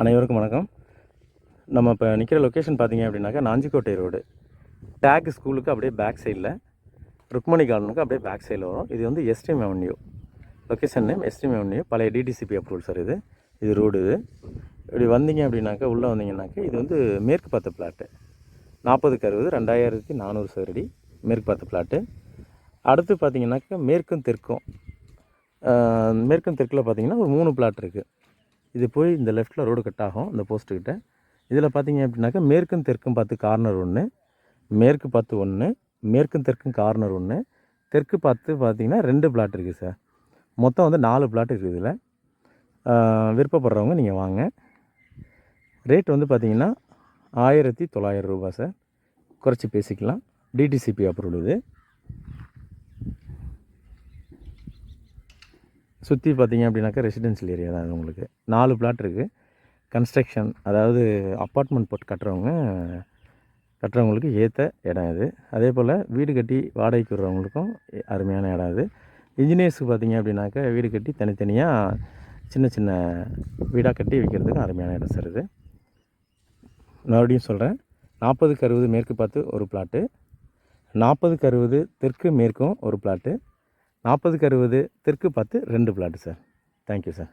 அனைவருக்கும் வணக்கம். நம்ம இப்போ நிற்கிற லொக்கேஷன் பார்த்தீங்க அப்படின்னாக்கா நாஞ்சிக்கோட்டை ரோடு டேக் ஸ்கூலுக்கு அப்படியே பேக் சைடில் ருக்மணி கார்டனுக்கு அப்படியே பேக் சைடில் வரும். இது வந்து STM avenue location name STM avenue பழைய டிடிசிபி அப்ரூவல் சார் இது. இது ரோடு இது. இப்படி வந்தீங்க அப்படின்னாக்கா உள்ளே வந்தீங்கன்னாக்கா இது வந்து மேற்கு பார்த்த பிளாட்டு நாற்பதுக்கு அறுபது ரெண்டாயிரத்தி நானூறு சதுரடி மேற்கு பார்த்த பிளாட்டு அடுத்து பார்த்தீங்கன்னாக்கா மேற்கும் தெற்கும். மேற்கும் தெற்கில் பார்த்தீங்கன்னா ஒரு மூணு பிளாட் இருக்குது இது போய் இந்த லெஃப்ட்டில் ரோடு கட் ஆகும் இந்த போஸ்ட்டுக்கிட்ட இதில் பார்த்தீங்க அப்படின்னாக்கா மேற்கும் தெற்கும் பார்த்து கார்னர் ஒன்று மேற்கு பார்த்து ஒன்று மேற்கும் தெற்கும் கார்னர் ஒன்று தெற்கு பார்த்து பார்த்தீங்கன்னா ரெண்டு பிளாட் இருக்குது சார் மொத்தம் வந்து நாலு பிளாட் இருக்குது இதில். விருப்பப்படுறவங்க நீங்கள் வாங்க. ரேட் வந்து பார்த்தீங்கன்னா ஆயிரத்தி தொள்ளாயிரம் ரூபாய் சார் குறைச்சி பேசிக்கலாம். டிடிசிபி அப்ரூவ்டு சுற்றி பார்த்தீங்க அப்படின்னாக்கா ரெசிடென்ஷியல் ஏரியா தான் உங்களுக்கு. நாலு பிளாட் இருக்குது கன்ஸ்ட்ரக்ஷன் அதாவது அப்பார்ட்மெண்ட் போட்டு கட்டுறவங்க கட்டுறவங்களுக்கு ஏற்ற இடம் இது. அதே போல் வீடு கட்டி வாடகைக்கு விடுறவங்களுக்கும் அருமையான இடம் இது. இன்ஜினியர்ஸுக்கு பார்த்தீங்க அப்படின்னாக்கா வீடு கட்டி தனித்தனியாக சின்ன சின்ன வீடாக கட்டி வைக்கிறதுக்கு அருமையான இடம் சார் இது. மறுபடியும் சொல்கிறேன் நாற்பதுக்கு அறுபது மேற்கு பார்த்து ஒரு பிளாட்டு நாற்பதுக்கு அறுபது தெற்கு மேற்கும் ஒரு பிளாட்டு நாற்பதுக்கு அறுபது தெற்கு பார்த்து ரெண்டு பிளாட்டு சார் தேங்க்யூ சார்